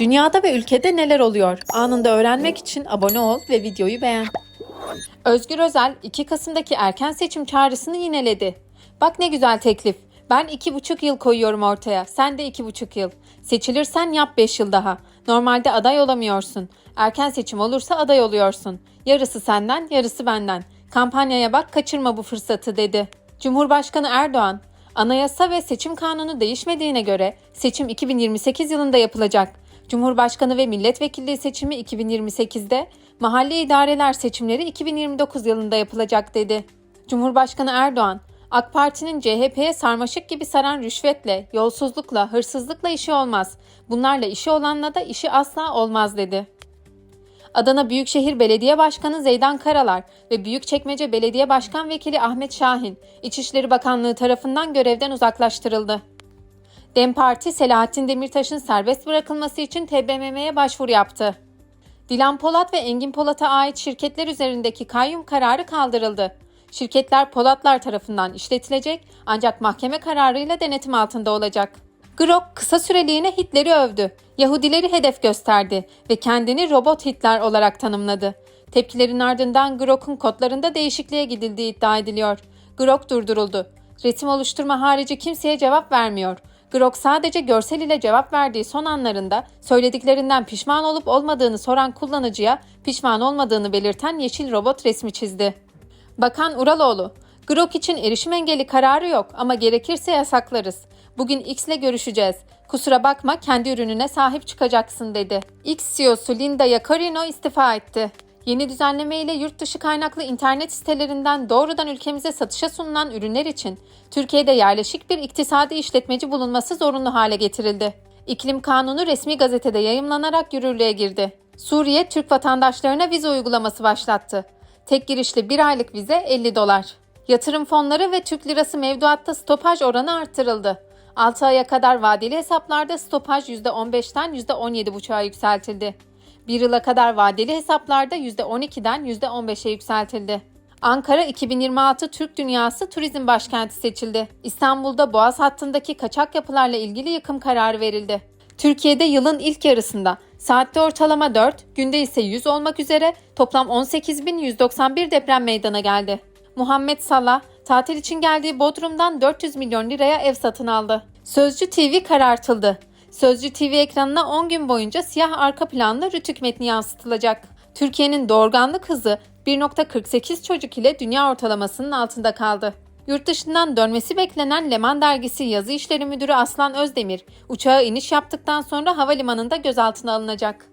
Dünyada ve ülkede neler oluyor? Anında öğrenmek için abone ol ve videoyu beğen. Özgür Özel 2 Kasım'daki erken seçim çağrısını yineledi. Bak ne güzel teklif. Ben iki buçuk yıl koyuyorum ortaya. Sen de iki buçuk yıl. Seçilirsen yap beş yıl daha. Normalde aday olamıyorsun. Erken seçim olursa aday oluyorsun. Yarısı senden, yarısı benden. Kampanyaya bak, kaçırma bu fırsatı dedi. Cumhurbaşkanı Erdoğan, anayasa ve seçim kanunu değişmediğine göre seçim 2028 yılında yapılacak. Cumhurbaşkanı ve milletvekilliği seçimi 2028'de, mahalli idareler seçimleri 2029 yılında yapılacak dedi. Cumhurbaşkanı Erdoğan, AK Parti'nin CHP'ye sarmaşık gibi saran rüşvetle, yolsuzlukla, hırsızlıkla işi olmaz. Bunlarla işi olanla da işi asla olmaz dedi. Adana Büyükşehir Belediye Başkanı Zeydan Karalar ve Büyükçekmece Belediye Başkan Vekili Ahmet Şahin, İçişleri Bakanlığı tarafından görevden uzaklaştırıldı. DEM Parti Selahattin Demirtaş'ın serbest bırakılması için TBMM'ye başvuru yaptı. Dilan Polat ve Engin Polat'a ait şirketler üzerindeki kayyum kararı kaldırıldı. Şirketler Polatlar tarafından işletilecek ancak mahkeme kararıyla denetim altında olacak. Grok kısa süreliğine Hitler'i övdü. Yahudileri hedef gösterdi ve kendini robot Hitler olarak tanımladı. Tepkilerin ardından Grok'un kodlarında değişikliğe gidildiği iddia ediliyor. Grok durduruldu. Resim oluşturma harici kimseye cevap vermiyor. Grok sadece görsel ile cevap verdiği son anlarında söylediklerinden pişman olup olmadığını soran kullanıcıya pişman olmadığını belirten yeşil robot resmi çizdi. Bakan Uraloğlu, Grok için erişim engeli kararı yok ama gerekirse yasaklarız. Bugün X ile görüşeceğiz. Kusura bakma kendi ürününe sahip çıkacaksın dedi. X CEO'su Linda Yaccarino istifa etti. Yeni düzenleme ile yurt dışı kaynaklı internet sitelerinden doğrudan ülkemize satışa sunulan ürünler için Türkiye'de yerleşik bir iktisadi işletmeci bulunması zorunlu hale getirildi. İklim Kanunu resmi gazetede yayımlanarak yürürlüğe girdi. Suriye Türk vatandaşlarına vize uygulaması başlattı. Tek girişli bir aylık vize 50 dolar. Yatırım fonları ve Türk lirası mevduatta stopaj oranı arttırıldı. 6 aya kadar vadeli hesaplarda stopaj %15'ten %17,5'a yükseltildi. 1 yıla kadar vadeli hesaplarda %12'den %15'e yükseltildi. Ankara 2026 Türk Dünyası Turizm Başkenti seçildi. İstanbul'da Boğaz hattındaki kaçak yapılarla ilgili yıkım kararı verildi. Türkiye'de yılın ilk yarısında saatte ortalama 4, günde ise 100 olmak üzere toplam 18.191 deprem meydana geldi. Muhammed Salah, tatil için geldiği Bodrum'dan 400 milyon liraya ev satın aldı. Sözcü TV karartıldı. Sözcü TV ekranına 10 gün boyunca siyah arka planlı rütük metni yansıtılacak. Türkiye'nin doğurganlık hızı 1.48 çocuk ile dünya ortalamasının altında kaldı. Yurt dışından dönmesi beklenen Leman Dergisi yazı işleri müdürü Aslan Özdemir, uçağa iniş yaptıktan sonra havalimanında gözaltına alınacak.